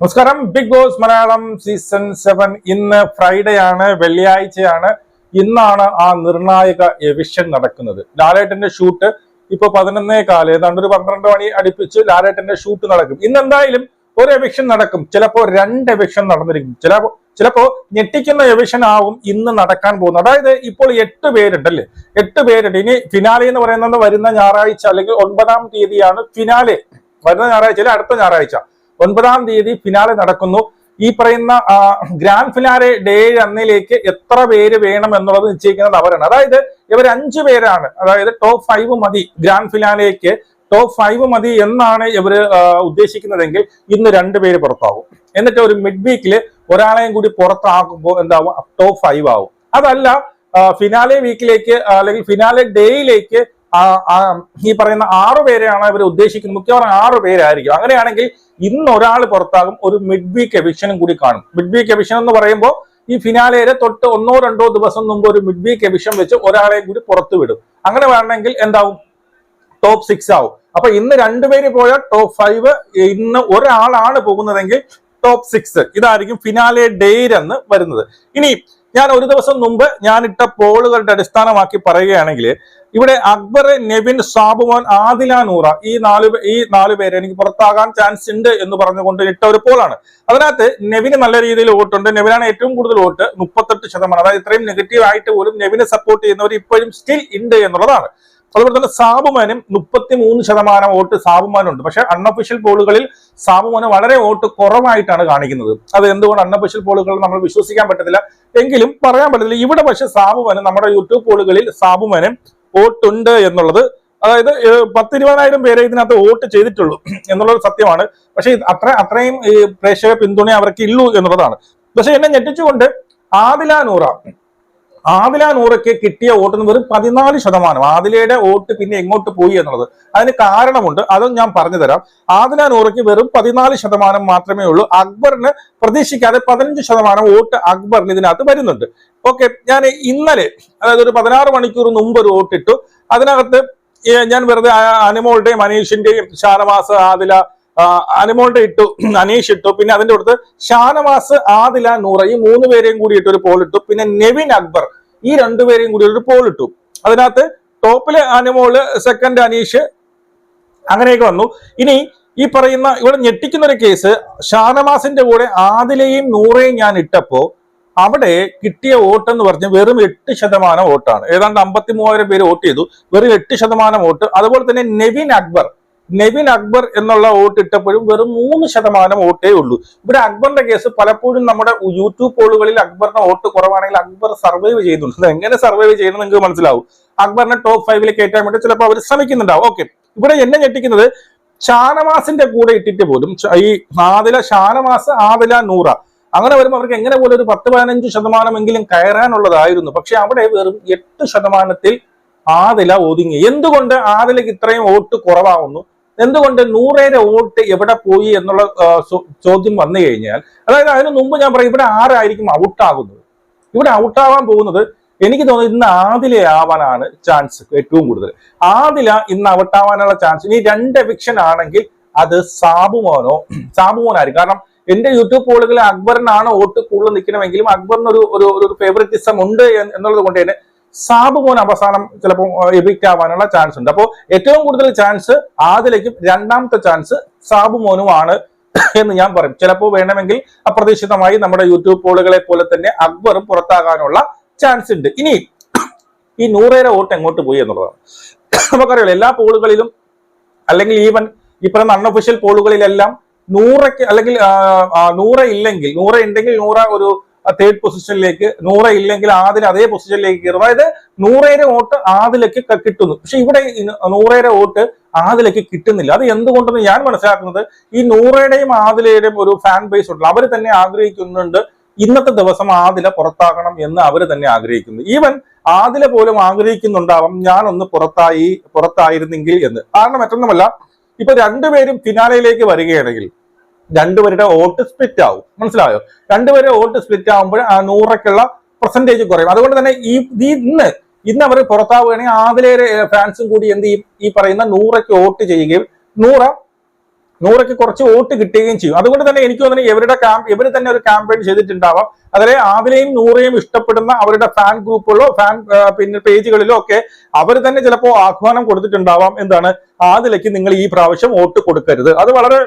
നമസ്കാരം. Big Boss Malayalam season seven ഇന്ന് Friday ആണ് വെള്ളിയാഴ്ചയാണ്. ഇന്നാണ് ആ നിർണായക എവിഷൻ നടക്കുന്നത്. ലാലേട്ടന്റെ ഷൂട്ട് ഇപ്പൊ പതിനൊന്നേ കാൽ ഏതാണ്ട് ഒരു പന്ത്രണ്ട് മണി അടുപ്പിച്ച് ലാലേട്ടന്റെ ഷൂട്ട് നടക്കും. ഇന്ന് എന്തായാലും ഒരു എവിഷൻ നടക്കും. ചിലപ്പോ രണ്ട് എവിഷൻ നടന്നിരിക്കും. ചിലപ്പോ ചിലപ്പോ ഞെട്ടിക്കുന്ന എവിഷൻ ആവും ഇന്ന് നടക്കാൻ പോകുന്നത്. അതായത് ഇപ്പോൾ എട്ട് പേരുണ്ടല്ലേ? എട്ട് പേരുണ്ട്. ഇനി ഫിനാലെ എന്ന് പറയുന്നത് വരുന്ന ഞായറാഴ്ച അല്ലെങ്കിൽ ഒൻപതാം തീയതിയാണ് ഫിനാലെ വരുന്ന ഞായറാഴ്ച അല്ലെ അടുത്ത ഞായറാഴ്ച. ഒൻപതാം തീയതി ഫിനാലെ നടക്കുന്നു. ഈ പറയുന്ന ഗ്രാൻഡ് ഫിനാലെ ഡേ അന്നിലേക്ക് എത്ര പേര് വേണം എന്നുള്ളത് നിശ്ചയിക്കുന്നത് അവരാണ്. അതായത് ഇവർ അഞ്ചു പേരാണ്. അതായത് ടോപ്പ് ഫൈവ് മതി ഗ്രാൻഡ് ഫിനാലേക്ക് ടോപ്പ് ഫൈവ് മതി എന്നാണ് ഇവർ ഉദ്ദേശിക്കുന്നതെങ്കിൽ ഇന്ന് രണ്ടുപേര് പുറത്താവും. എന്നിട്ട് ഒരു മിഡ് വീക്കിൽ ഒരാളെയും കൂടി പുറത്താകുമ്പോൾ എന്താവും? ടോപ്പ് ഫൈവ് ആവും. അതല്ല ഫിനാലെ വീക്കിലേക്ക് അല്ലെങ്കിൽ ഫിനാലെ ഡേയിലേക്ക് ഈ പറയുന്ന ആറു പേരെയാണ് ഇവർ ഉദ്ദേശിക്കുന്നത്. മിക്കവാറും ആറു പേരായിരിക്കും. അങ്ങനെയാണെങ്കിൽ ഇന്ന് ഒരാൾ പുറത്താകും ഒരു മിഡ് വീക്ക് എവിഷനും കൂടി കാണും. മിഡ് വീക്ക് എവിഷൻ എന്ന് പറയുമ്പോൾ ഈ ഫിനാലയിലെ തൊട്ട് ഒന്നോ രണ്ടോ ദിവസം മുമ്പ് ഒരു മിഡ് വീക്ക് എവിഷൻ വെച്ച് ഒരാളെ കൂടി പുറത്തു വിടും. അങ്ങനെ വേണമെങ്കിൽ എന്താവും? ടോപ്പ് സിക്സ് ആവും. അപ്പൊ ഇന്ന് രണ്ടുപേര് പോയാൽ ടോപ്പ് ഫൈവ് ഇന്ന് ഒരാളാണ് പോകുന്നതെങ്കിൽ ടോപ്പ് സിക്സ് ഇതായിരിക്കും ഫിനാലെ ഡേയിൽ എന്ന് വരുന്നത്. ഇനി ഞാൻ ഒരു ദിവസം മുമ്പ് ഞാൻ ഇട്ട പോളുകളുടെ അടിസ്ഥാനമാക്കി പറയുകയാണെങ്കിൽ ഇവിടെ അക്ബർ നെവിൻ ഷാബുമോൻ ആദില നൂറ ഈ നാല് ഈ നാല് പേര് എനിക്ക് പുറത്താകാൻ ചാൻസ് ഉണ്ട് എന്ന് പറഞ്ഞുകൊണ്ട് ഇട്ട ഒരു പോളാണ് അതിനകത്ത് നെവിന് നല്ല രീതിയിൽ വോട്ടുണ്ട് നെവിനാണ് ഏറ്റവും കൂടുതൽ വോട്ട്. മുപ്പത്തെട്ട് ശതമാനം. അതായത് ഇത്രയും നെഗറ്റീവ് ആയിട്ട് പോലും നെവിനെ സപ്പോർട്ട് ചെയ്യുന്നവർ ഇപ്പോഴും സ്റ്റിൽ ഉണ്ട് എന്നുള്ളതാണ്. അതുപോലെ തന്നെ സാബുമാനും മുപ്പത്തി മൂന്ന് ശതമാനം വോട്ട് സാബുമാനുണ്ട്. പക്ഷെ അൺഒഫീഷ്യൽ പോളുകളിൽ സാബുമാന് വളരെ വോട്ട് കുറവായിട്ടാണ് കാണിക്കുന്നത്. അത് എന്തുകൊണ്ട് അൺഒഫീഷ്യൽ പോളുകൾ നമ്മൾ വിശ്വസിക്കാൻ പറ്റത്തില്ല? എങ്കിലും പറയാൻ പറ്റത്തില്ല. ഇവിടെ പക്ഷെ സാബുമാനും നമ്മുടെ യൂട്യൂബ് പോളുകളിൽ സാബുമാനും വോട്ടുണ്ട് എന്നുള്ളത് അതായത് പത്തിരുപതിനായിരം പേരെ ഇതിനകത്ത് വോട്ട് ചെയ്തിട്ടുള്ളൂ എന്നുള്ളത് സത്യമാണ്. പക്ഷെ അത്ര അത്രയും പ്രേക്ഷക പിന്തുണ അവർക്ക് ഇല്ലു എന്നുള്ളതാണ്. പക്ഷെ എന്നെ ഞെട്ടിച്ചുകൊണ്ട് ആദില നൂറ ആദില നൂറയ്ക്ക് കിട്ടിയ വോട്ടിന് വെറും പതിനാല് ശതമാനം. ആദിലയുടെ വോട്ട് പിന്നെ എങ്ങോട്ട് പോയി എന്നുള്ളത്. അതിന് കാരണമുണ്ട്. അതും ഞാൻ പറഞ്ഞു തരാം ആദില നൂറയ്ക്ക് വെറും പതിനാല് ശതമാനം മാത്രമേ ഉള്ളൂ. അക്ബറിന് പ്രതീക്ഷിക്കാതെ പതിനഞ്ച് ശതമാനം വോട്ട് അക്ബറിന് ഇതിനകത്ത് വരുന്നുണ്ട്. ഓക്കെ ഞാൻ ഇന്നലെ അതായത് ഒരു പതിനാറ് മണിക്കൂർ മുമ്പ് ഒരു വോട്ടിട്ടു. അതിനകത്ത് ഞാൻ വെറുതെ അനുമോളുടെയും അനീഷിന്റെയും ഷാനവാസ് ആദില അനിമോളുടെ ഇട്ടു അനീഷ് ഇട്ടു പിന്നെ അതിന്റെ അടുത്ത് ഷാനവാസ് ആദില നൂറ ഈ മൂന്ന് പേരെയും കൂടി ഇട്ട് ഒരു പോൾ ഇട്ടു. പിന്നെ നെവിൻ അക്ബർ ഈ രണ്ടുപേരെയും കൂടി ഒരു പോൾ ഇട്ടു. അതിനകത്ത് ടോപ്പിൽ അനുമോൾ സെക്കൻഡ് അനീഷ് അങ്ങനെയൊക്കെ വന്നു. ഇനി ഈ പറയുന്ന ഇവിടെ ഞെട്ടിക്കുന്ന ഒരു കേസ് ഷാനവാസിന്റെ കൂടെ ആദിലയും നൂറയും ഞാൻ ഇട്ടപ്പോ അവിടെ കിട്ടിയ വോട്ട് എന്ന് പറഞ്ഞ് വെറും എട്ട് ശതമാനം വോട്ടാണ്. ഏതാണ്ട് അമ്പത്തി മൂവായിരം പേര് വോട്ട് ചെയ്തു. വെറും എട്ട് ശതമാനം വോട്ട്. അതുപോലെ തന്നെ നെവിൻ അക്ബർ നെവിൻ അക്ബർ എന്നുള്ള വോട്ട് ഇട്ടപ്പോഴും വെറും മൂന്ന് ശതമാനം വോട്ടേ ഉള്ളൂ. ഇവിടെ അക്ബറിന്റെ കേസ് പലപ്പോഴും നമ്മുടെ യൂട്യൂബ് പോളുകളിൽ അക്ബറിന്റെ വോട്ട് കുറവാണെങ്കിൽ അക്ബർ സർവൈവ് ചെയ്യുന്നുണ്ട്. എങ്ങനെ സർവൈവ് ചെയ്യണം നിങ്ങൾക്ക് മനസ്സിലാവും. അക്ബറിനെ ടോപ്പ് ഫൈവിൽ കയറ്റാൻ വേണ്ടി ചിലപ്പോൾ അവർ ശ്രമിക്കുന്നുണ്ടാവും. ഓക്കെ ഇവിടെ എന്നെ ഞെട്ടിക്കുന്നത് ഷാനവാസിന്റെ കൂടെ ഇട്ടിട്ട് പോലും ഈ ആദില ഷാനവാസ് ആദില നൂറ. അങ്ങനെ വരുമ്പോൾ അവർക്ക് എങ്ങനെ പോലും ഒരു പത്ത് പതിനഞ്ച് ശതമാനമെങ്കിലും കയറാനുള്ളതായിരുന്നു. പക്ഷെ അവിടെ വെറും എട്ട് ശതമാനത്തിൽ ആദില ഒതുങ്ങി. എന്തുകൊണ്ട് ആദിലക്ക് ഇത്രയും വോട്ട് കുറവാകുന്നു എന്തുകൊണ്ട് നൂറേരെ വോട്ട് എവിടെ പോയി എന്നുള്ള ചോദ്യം വന്നു കഴിഞ്ഞാൽ അതായത് അതിനു മുമ്പ് ഞാൻ പറയും ഇവിടെ ആരായിരിക്കും ഔട്ടാകുന്നത്? ഇവിടെ ഔട്ടാവാൻ പോകുന്നത് എനിക്ക് തോന്നുന്നു ഇന്ന് ആദിലെ ആവാനാണ് ചാൻസ് ഏറ്റവും കൂടുതൽ. ആദില ഇന്ന് ഔട്ടാവാനുള്ള ചാൻസ്. ഇനി രണ്ട് എവിക്ഷൻ ആണെങ്കിൽ അത് സാബുമോനോ സാബുമോനായിരിക്കും കാരണം എന്റെ യൂട്യൂബ് പോളുകളിൽ അക്ബറിനാണ് വോട്ട് കൂടുതൽ നിൽക്കണമെങ്കിലും അക്ബറിന് ഒരു ഒരു ഫേവറിറ്റിസം ഉണ്ട് എന്ന് എന്നുള്ളത് കൊണ്ട് തന്നെ സാബുമോൻ അവസാനം ചിലപ്പോൾ എവിക്റ്റ് ആവാനുള്ള ചാൻസ് ഉണ്ട്. അപ്പോൾ ഏറ്റവും കൂടുതൽ ചാൻസ് ആദിലേക്കും രണ്ടാമത്തെ ചാൻസ് സാബ് മോനുമാണ് എന്ന് ഞാൻ പറയും. ചിലപ്പോൾ വേണമെങ്കിൽ അപ്രതീക്ഷിതമായി നമ്മുടെ യൂട്യൂബ് പോളുകളെ പോലെ തന്നെ അക്ബറും പുറത്താകാനുള്ള ചാൻസ് ഉണ്ട്. ഇനി ഈ നൂറേര വോട്ട് എങ്ങോട്ട് പോയി എന്നുള്ളതാണ്. നമുക്കറിയാം എല്ലാ പോളുകളിലും അല്ലെങ്കിൽ ഈവൻ പറയുന്ന അൺഒഫീഷ്യൽ പോളുകളിലെല്ലാം നൂറയ്ക്ക് അല്ലെങ്കിൽ നൂറ ഇല്ലെങ്കിൽ നൂറ ഉണ്ടെങ്കിൽ നൂറ ഒരു തേർഡ് പൊസിഷനിലേക്ക് നൂറ ഇല്ലെങ്കിൽ ആദിൽ അതേ പൊസിഷനിലേക്ക് കയറും. അതായത് നൂറേരെ വോട്ട് ആദിലേക്ക് കിട്ടുന്നു. പക്ഷെ ഇവിടെ നൂറേരെ വോട്ട് ആദിലേക്ക് കിട്ടുന്നില്ല. അത് എന്തുകൊണ്ടെന്ന് ഞാൻ മനസ്സിലാക്കുന്നത് ഈ നൂറയുടെയും ആദിലയുടെയും ഒരു ഫാൻ ബേസ് ഉണ്ടല്ലോ. അവർ തന്നെ ആഗ്രഹിക്കുന്നുണ്ട് ഇന്നത്തെ ദിവസം ആദില പുറത്താക്കണം എന്ന് അവർ തന്നെ ആഗ്രഹിക്കുന്നു. ഈവൻ ആദില പോലും ആഗ്രഹിക്കുന്നുണ്ടാവാം ഞാനൊന്ന് പുറത്തായി പുറത്തായിരുന്നെങ്കിൽ എന്ന്. കാരണം മറ്റൊന്നുമല്ല ഇപ്പൊ രണ്ടുപേരും ഫിനാലയിലേക്ക് വരികയാണെങ്കിൽ രണ്ടുപേരുടെ വോട്ട് സ്പ്ലിറ്റ് ആവും. മനസ്സിലായോ? രണ്ടുപേരുടെ വോട്ട് സ്പ്ലിറ്റ് ആകുമ്പോൾ ആ നൂറയ്ക്കുള്ള പെർസെന്റേജ് കുറയും. അതുകൊണ്ട് തന്നെ ഈ ഇന്ന് ഇന്ന് അവർ പുറത്താവുകയാണെങ്കിൽ ആദിലയുടെ ഫാൻസും കൂടി എന്ത് ചെയ്യും? ഈ പറയുന്ന നൂറയ്ക്ക് വോട്ട് ചെയ്യുകയും നൂറ നൂറയ്ക്ക് കുറച്ച് വോട്ട് കിട്ടുകയും ചെയ്യും. അതുകൊണ്ട് തന്നെ എനിക്ക് തോന്നുന്നു ഇവരുടെ ക്യാമ്പ് ഇവർ തന്നെ ഒരു ക്യാമ്പയിൻ ചെയ്തിട്ടുണ്ടാവാം. അതിലെ ആവിലെയും നൂറയും ഇഷ്ടപ്പെടുന്ന അവരുടെ ഫാൻ ഗ്രൂപ്പുകളോ ഫാൻ പിന്നെ പേജുകളിലോ ഒക്കെ അവർ തന്നെ ചിലപ്പോൾ ആഹ്വാനം കൊടുത്തിട്ടുണ്ടാവാം. എന്താണ്? ആദിലയ്ക്ക് നിങ്ങൾ ഈ പ്രാവശ്യം വോട്ട് കൊടുക്കരുത്. അത് വളരെ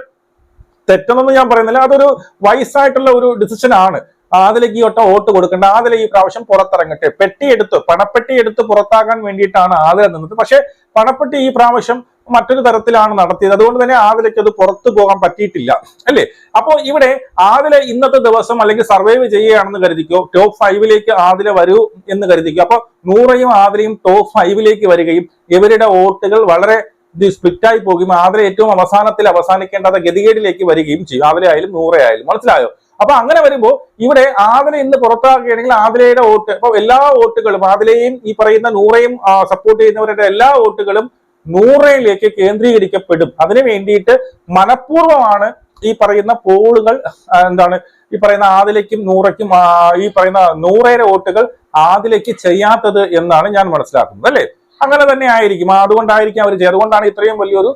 തെറ്റെന്നൊന്നും ഞാൻ പറയുന്നില്ല. അതൊരു വയസ്സായിട്ടുള്ള ഒരു ഡിസിഷൻ ആണ്. ആദിലേക്ക് ഈ ഒട്ട വോട്ട് കൊടുക്കേണ്ട. ആദില ഈ പ്രാവശ്യം പുറത്തിറങ്ങട്ടെ. പെട്ടി എടുത്ത് പണപ്പെട്ടി എടുത്ത് പുറത്താക്കാൻ വേണ്ടിയിട്ടാണ് ആദില നിന്നത്. പക്ഷേ പണപ്പെട്ടി ഈ പ്രാവശ്യം മറ്റൊരു തരത്തിലാണ് നടത്തിയത്. അതുകൊണ്ട് തന്നെ ആദിലയ്ക്ക് അത് പുറത്തു പോകാൻ പറ്റിയിട്ടില്ല. അല്ലേ? അപ്പോ ഇവിടെ ആദില ഇന്നത്തെ ദിവസം അല്ലെങ്കിൽ സർവൈവ് ചെയ്യുകയാണെന്ന് കരുതിക്കോ? ടോപ്പ് ഫൈവിലേക്ക് ആദില വരൂ എന്ന് കരുതിക്കോ? അപ്പൊ നൂറയും ആദിലയും ടോപ്പ് ഫൈവിലേക്ക് വരികയും ഇവരുടെ വോട്ടുകൾ വളരെ ഇത് ആയി പോകുകയും ആദില ഏറ്റവും അവസാനത്തിൽ അവസാനിക്കേണ്ടാത്ത ഗതികേടിലേക്ക് വരികയും ചെയ്യും. ആവരെ ആയാലും നൂറ ആയാലും. മനസ്സിലായോ? അപ്പൊ അങ്ങനെ വരുമ്പോൾ ഇവിടെ ആവിലെ ഇന്ന് പുറത്താക്കുകയാണെങ്കിൽ ആവിലയുടെ വോട്ട് അപ്പൊ എല്ലാ വോട്ടുകളും ആവിലെയും ഈ പറയുന്ന നൂറയും സപ്പോർട്ട് ചെയ്യുന്നവരുടെ എല്ലാ വോട്ടുകളും നൂറയിലേക്ക് കേന്ദ്രീകരിക്കപ്പെടും. അതിനു വേണ്ടിയിട്ട് മനഃപൂർവമാണ് ഈ പറയുന്ന പോളുകൾ എന്താണ്? ഈ പറയുന്ന ആദിലയ്ക്കും നൂറയ്ക്കും ഈ പറയുന്ന നൂറയുടെ വോട്ടുകൾ ആദിലയ്ക്ക് ചെയ്യാത്തത് എന്നാണ് ഞാൻ മനസ്സിലാക്കുന്നത് അല്ലേ? അങ്ങനെ തന്നെ ആയിരിക്കും. അതുകൊണ്ടായിരിക്കും അവർ അതുകൊണ്ടാണ് ഇത്രയും വലിയൊരു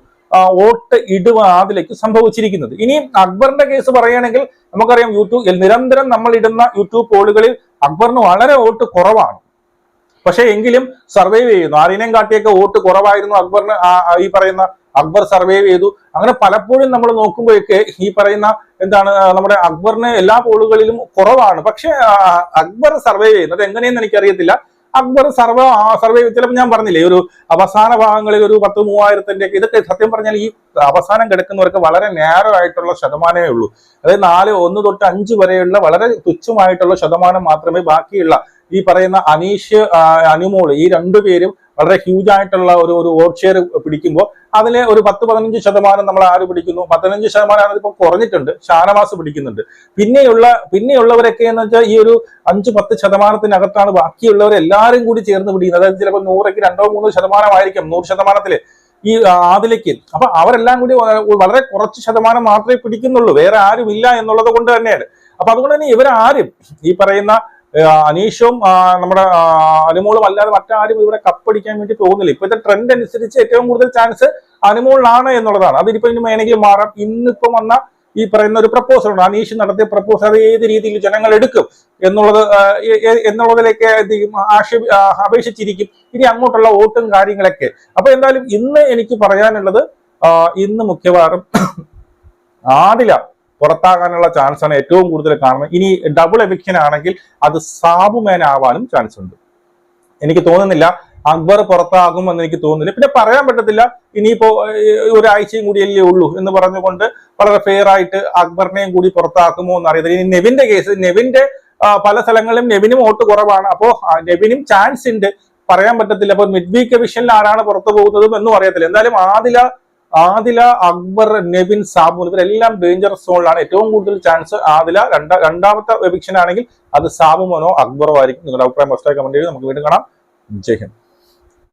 വോട്ട് ഇടിവ് അതിലേക്ക് സംഭവിച്ചിരിക്കുന്നത്. ഇനി അക്ബറിന്റെ കേസ് പറയുകയാണെങ്കിൽ നമുക്കറിയാം യൂട്യൂബ് നിരന്തരം നമ്മൾ ഇടുന്ന യൂട്യൂബ് പോളുകളിൽ അക്ബറിന് വളരെ വോട്ട് കുറവാണ്. പക്ഷെ എങ്കിലും സർവൈവ് ചെയ്യുന്നു. ആരെയും കാട്ടിയൊക്കെ വോട്ട് കുറവായിരുന്നു അക്ബറിന് ഈ പറയുന്ന അക്ബർ സർവൈവ് ചെയ്തു. അങ്ങനെ പലപ്പോഴും നമ്മൾ നോക്കുമ്പോഴൊക്കെ ഈ പറയുന്ന എന്താണ് നമ്മുടെ അക്ബറിന് എല്ലാ പോളുകളിലും കുറവാണ്. പക്ഷെ അക്ബർ സർവൈവ് ചെയ്യുന്നത് എങ്ങനെയെന്ന് എനിക്കറിയത്തില്ല. അക്ബർ സർവ സർവേ ചിലപ്പോൾ ഞാൻ പറഞ്ഞില്ലേ ഒരു അവസാന ഭാഗങ്ങളിൽ ഒരു പത്ത് മൂവായിരത്തിന്റെ ഇതൊക്കെ സത്യം പറഞ്ഞാൽ ഈ അവസാനം കിടക്കുന്നവർക്ക് വളരെ നേരോ ആയിട്ടുള്ള ശതമാനമേ ഉള്ളൂ. അതായത് നാല് ഒന്ന് തൊട്ട് അഞ്ച് വരെയുള്ള വളരെ തുച്ഛമായിട്ടുള്ള ശതമാനം മാത്രമേ ബാക്കിയുള്ള ഈ പറയുന്ന അനീഷ് അനുമോൾ ഈ രണ്ടുപേരും വളരെ ഹ്യൂജ് ആയിട്ടുള്ള ഒരു ഒരു വോട്ട് പിടിക്കുമ്പോൾ അതിലെ ഒരു പത്ത് പതിനഞ്ച് ശതമാനം നമ്മൾ ആര് പിടിക്കുന്നു? പതിനഞ്ച് ശതമാനം ഇപ്പോൾ കുറഞ്ഞിട്ടുണ്ട് ഷാനവാസ് പിടിക്കുന്നുണ്ട്. പിന്നെയുള്ള പിന്നെയുള്ളവരൊക്കെ എന്ന് വെച്ചാൽ ഈ ഒരു അഞ്ച് പത്ത് ശതമാനത്തിനകത്താണ് ബാക്കിയുള്ളവർ എല്ലാവരും കൂടി ചേർന്ന് പിടിക്കുന്നത്. അതായത് ചിലപ്പോൾ നൂറേക്ക് രണ്ടോ മൂന്നോ ശതമാനമായിരിക്കും നൂറ് ശതമാനത്തിൽ. ഈ ആദിലേക്ക് അപ്പൊ അവരെല്ലാം കൂടി വളരെ കുറച്ച് ശതമാനം മാത്രമേ പിടിക്കുന്നുള്ളൂ. വേറെ ആരും ഇല്ല എന്നുള്ളത് കൊണ്ട് തന്നെയാണ്. അപ്പൊ അതുകൊണ്ട് തന്നെ ഇവരാരും ഈ പറയുന്ന അനീഷും നമ്മുടെ അനുമോളും അല്ലാതെ മറ്റാരും ഇവിടെ കപ്പടിക്കാൻ വേണ്ടി പോകുന്നില്ല. ഇപ്പോഴത്തെ ട്രെൻഡ് അനുസരിച്ച് ഏറ്റവും കൂടുതൽ ചാൻസ് അനുമോളിലാണ് എന്നുള്ളതാണ്. അതിനിപ്പോ ഇനി വേണമെങ്കിൽ മാറാം. ഇന്നിപ്പം വന്ന ഈ പറയുന്ന ഒരു പ്രപ്പോസൽ ഉണ്ട്. അനീഷ് നടത്തിയ പ്രപ്പോസൽ അത് ഏത് രീതിയിൽ ജനങ്ങൾ എടുക്കും എന്നുള്ളത് എന്നുള്ളതിലേക്ക് ആക്ഷേപ അപേക്ഷിച്ചിരിക്കും. ഇനി അങ്ങോട്ടുള്ള വോട്ടും കാര്യങ്ങളൊക്കെ. അപ്പൊ എന്തായാലും ഇന്ന് എനിക്ക് പറയാനുള്ളത് ഇന്ന് മിക്കവാറും ആദില പുറത്താകാനുള്ള ചാൻസ് ആണ് ഏറ്റവും കൂടുതൽ കാണുന്നത്. ഇനി ഡബിൾ എവിക്ഷൻ ആണെങ്കിൽ അത് സാബുമേൻ ആവാനും ചാൻസ് ഉണ്ട്. എനിക്ക് തോന്നുന്നില്ല അക്ബർ പുറത്താകും എന്ന് എനിക്ക് തോന്നുന്നില്ല. പിന്നെ പറയാൻ പറ്റത്തില്ല ഇനിയിപ്പോ ഒരാഴ്ചയും ഒരാഴ്ചയും കൂടിയല്ലേ ഉള്ളൂ എന്ന് പറഞ്ഞുകൊണ്ട് വളരെ ഫെയർ ആയിട്ട് അക്ബറിനെയും കൂടി പുറത്താക്കുമോ എന്ന് അറിയത്തില്ല ഇനി നെവിന്റെ കേസ് നെവിന്റെ പല സ്ഥലങ്ങളിലും നെവിനും വോട്ട് കുറവാണ്. അപ്പോ നെവിനും ചാൻസ് ഉണ്ട്. പറയാൻ പറ്റത്തില്ല. അപ്പൊ മിഡ് വീക്ക് വിഷനിൽ ആരാണ് പുറത്തു പോകുന്നതും എന്നും അറിയത്തില്ല. എന്തായാലും ആദില ആദില അക്ബർ നെവിൻ സാബു ഇവരെല്ലാം ഡേഞ്ചറസ് സോണിലാണ് ഏറ്റവും കൂടുതൽ ചാൻസ് ആദില രണ്ടാ രണ്ടാമത്തെ എവിക്ഷൻ ആണെങ്കിൽ അത് സാബുമോനോ അക്ബറോ ആയിരിക്കും. നിങ്ങളുടെ അഭിപ്രായം മസ്റ്റായി കമന്റ് ചെയ്ത് നമുക്ക് വീണ്ടും കാണാം. ജയ് ഹിന്ദ്.